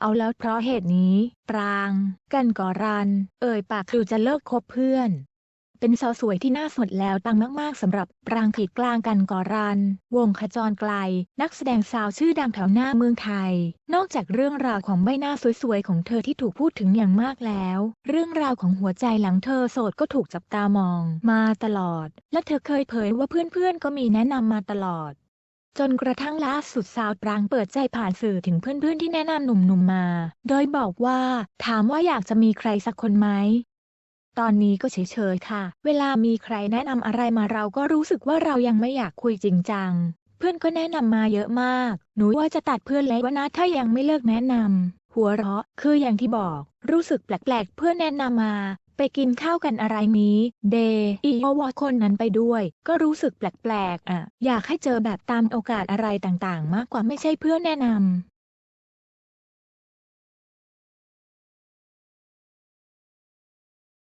เอาแล้วเพราะเหตุนี้ ปราง กันก่อรัน เอ่ยปากคือจะเลิกคบเพื่อน เป็นสาวสวยที่น่าสดแล้วตังมาก ๆสำหรับปรางขีดกลางกันก่อรัน วงขจรไกล นักแสดงสาวชื่อดังแถวหน้าเมืองไทย นอกจากเรื่องราวของใบหน้าสวยๆของเธอที่ถูกพูดถึงอย่างมากแล้ว เรื่องราวของหัวใจหลังเธอโสดก็ถูกจับตามอง มาตลอด และเธอเคยเผยว่าเพื่อนๆก็มีแนะนำมาตลอด จนกระทั่งล่าสุดสาวปรางเปิดใจผ่านสื่อถึงเพื่อนๆที่แนะนำหนุ่มๆมา โดยบอกว่าถามว่าอยากจะมีใครสักคนไหม ตอนนี้ก็เฉยๆค่ะ เวลามีใครแนะนำอะไรมาเราก็รู้สึกว่าเรายังไม่อยากคุยจริงจัง เพื่อนก็แนะนำมาเยอะมาก หนูว่าจะตัดเพื่อนเลยว่านะถ้ายังไม่เลิกแนะนำหัวเราะ คืออย่างที่บอก รู้สึกแปลกๆ เพื่อนแนะนำมา ไปกินข้าวกันอะไรนี้ เดอีโอวอคนนั้นไปด้วย ก็รู้สึกแปลกๆอะ อยากให้เจอแบบตามโอกาสอะไรต่างๆ มากกว่าไม่ใช่เพื่อนแนะนำ